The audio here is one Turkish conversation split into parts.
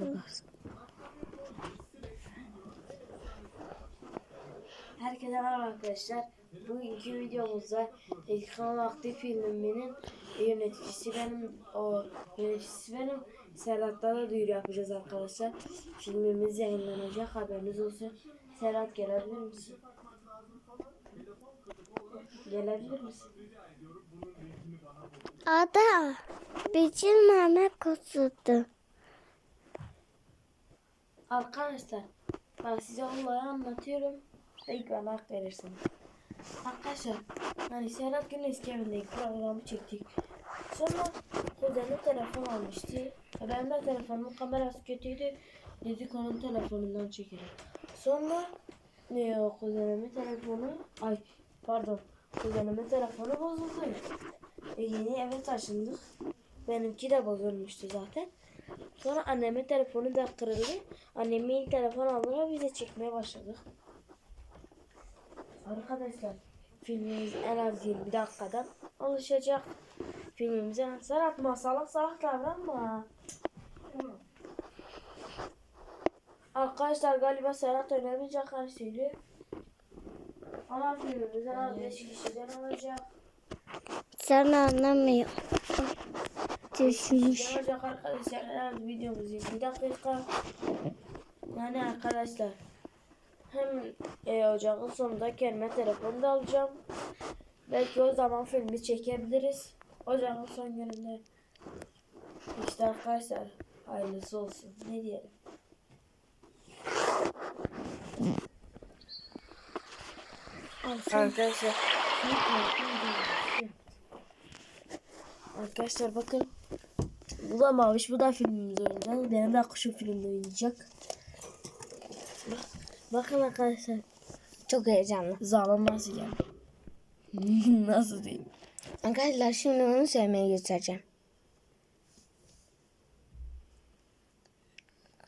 Az. Herkese merhaba arkadaşlar. Bugünkü videomuzda İlkan Vakti filminin yöneticisi benim, o yöneticisi benim. Serhat'ta da duyuru yapacağız arkadaşlar. Filmimiz yayınlanacak haberiniz olsun. Serhat gelebilir misin? Gelebilir misin? Ada, bizim mama kusurdu. Arkadaşlar ben size olayı anlatıyorum. İlk bana hak verirsiniz. Arkadaşlar hani Serhat Gün eski evindeki programı çektik. Sonra kuzenim telefon almıştı. Benim de telefonumun kamerası kötüydü. Dedik onun telefonundan çekelim. Sonra e, o kuzenimin telefonu ay pardon kuzenimin telefonu bozuldu. E, yeni eve taşındık. Benimki de bozulmuştu zaten. Sonra annemin telefonu da kırıldı. Annem ilk telefon aldılar biz de çekmeye başladık. Arkadaşlar filmimiz en az 20 dakikadan oluşacak. Filmimize Serhat masallık salak davranma. Arkadaşlar galiba Serhat oynamayacak her şeyi. Ama filmimiz en az 5 kişiden olacak. Sen anlamıyor. Düşmüş. olacak arkadaşlar videomuz 20 dakika. Yani arkadaşlar hem e, ocağın sonunda kendime telefonu da alacağım. Belki o zaman filmi çekebiliriz. Ocağın son gününde. İşte arkadaşlar hayırlısı olsun. Ne diyelim. Arkadaşlar. Arkadaşlar bakın. Bu da Maviş, bu da filmimiz oynayacak. Benim de kuşum filmde oynayacak. Bak- Bakın arkadaşlar. Çok heyecanlı. Zalim nasıl geldi? nasıl diyeyim? Arkadaşlar şimdi onu sevmeye göstereceğim.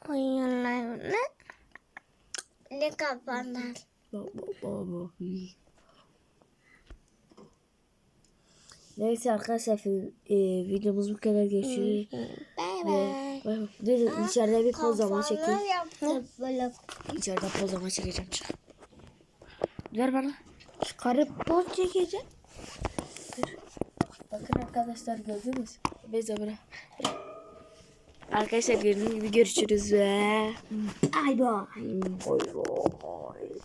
Oyunlarını ne kapanlar? Bak bak bak bak. Neyse arkadaşlar e, videomuz bu kadar görüşürüz. Bay bay. Dur içeride bir pozlama çekeyim. yaptım böyle. İçeride pozlama çekeceğim. Çık. Ver bana. Çıkarıp poz çekeceğim. Bakın arkadaşlar gördünüz. Beze bırak. Arkadaşlar gördüğünüz gibi görüşürüz ve... Ay bay. Bay bay.